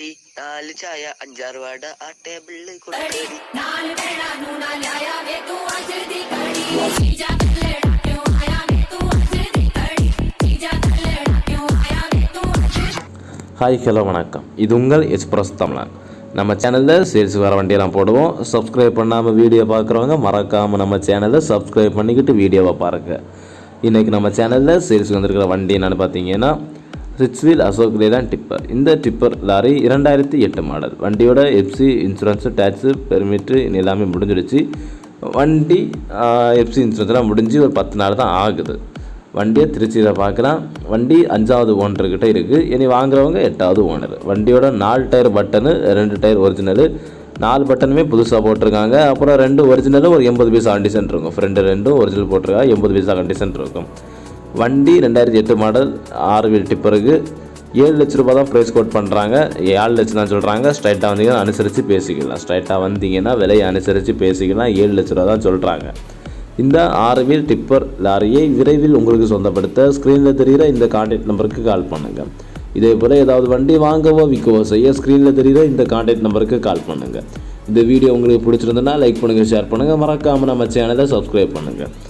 കെട്ടി നാല് ചായ അഞ്ചാറ് വാട ആ ടേബിളിൽ ஹாய் ஹலோ வணக்கம் இது உங்கள் எக்ஸ்பிரஸ் தமிழன் நம்ம சேனலில் சேல்ஸ் வர வண்டியெல்லாம் போடுவோம் சப்ஸ்கிரைப் பண்ணாமல் வீடியோ பார்க்குறவங்க மறக்காமல் நம்ம சேனலை சப்ஸ்கிரைப் பண்ணிக்கிட்டு வீடியோவை பாருங்கள் இன்றைக்கி நம்ம சேனலில் சேல்ஸ் வந்திருக்கிற வண்டி என்னென்னு பார்த்தீங்கன்னா ரிச்வில் அசோக் லேதான் டிப்பர் இந்த டிப்பர் லாரி இரண்டாயிரத்தி எட்டு மாடல் வண்டியோட எஃப்சி இன்சூரன்ஸு டேக்ஸு பெர்மிட்டு எல்லாமே முடிஞ்சிடுச்சு. வண்டி எஃப்சி இன்சூரன்ஸ்லாம் முடிஞ்சு ஒரு பத்து நாள் தான் ஆகுது. வண்டியை திருச்சியில் பார்க்கலாம். வண்டி அஞ்சாவது ஓனர்கிட்ட இருக்குது இனி வாங்குறவங்க எட்டாவது ஓனர் வண்டியோட நாலு டயர் பட்டனு ரெண்டு டயர் ஒரிஜினலு நாலு பட்டனுமே புதுசாக போட்டிருக்காங்க. அப்புறம் ரெண்டு ஒரிஜினலும் ஒரு எண்பது பைசா கண்டிஷன் இருக்கும். ஃப்ரெண்டு ரெண்டும் ஒரிஜினல் போட்டிருக்காங்க எண்பது பைசா கண்டிஷன் இருக்கும். வண்டி ரெண்டாயிரத்தி எட்டு மாடல் ஆறு வீல் டிப்பருக்கு ஏழு லட்ச ரூபா தான் ப்ரைஸ் கோட் பண்ணுறாங்க ஏழு லட்சம் தான் சொல்கிறாங்க ஸ்ட்ரைட்டாக வந்தீங்கன்னா அனுசரித்து பேசிக்கலாம். ஸ்ட்ரைட்டாக வந்தீங்கன்னா விலையை அனுசரித்து பேசிக்கலாம். ஏழு லட்ச ரூபா தான் சொல்கிறாங்க இந்த ஆறு வீல் டிப்பர் லாரியை விரைவில் உங்களுக்கு சொந்தப்படுத்த ஸ்க்ரீனில் தெரிகிற இந்த கான்டாக்ட் நம்பருக்கு கால் பண்ணுங்கள் இதே போல் ஏதாவது வண்டி வாங்கவோ விற்கவோ செய்ய ஸ்க்ரீனில் தெரிகிற இந்த கான்டாக்ட் நம்பருக்கு கால் பண்ணுங்கள் இந்த வீடியோ உங்களுக்கு பிடிச்சிருந்ததுன்னா லைக் பண்ணுங்கள் ஷேர் பண்ணுங்கள் மறக்காமல் நம்ம சேனலை சப்ஸ்கிரைப் பண்ணுங்கள்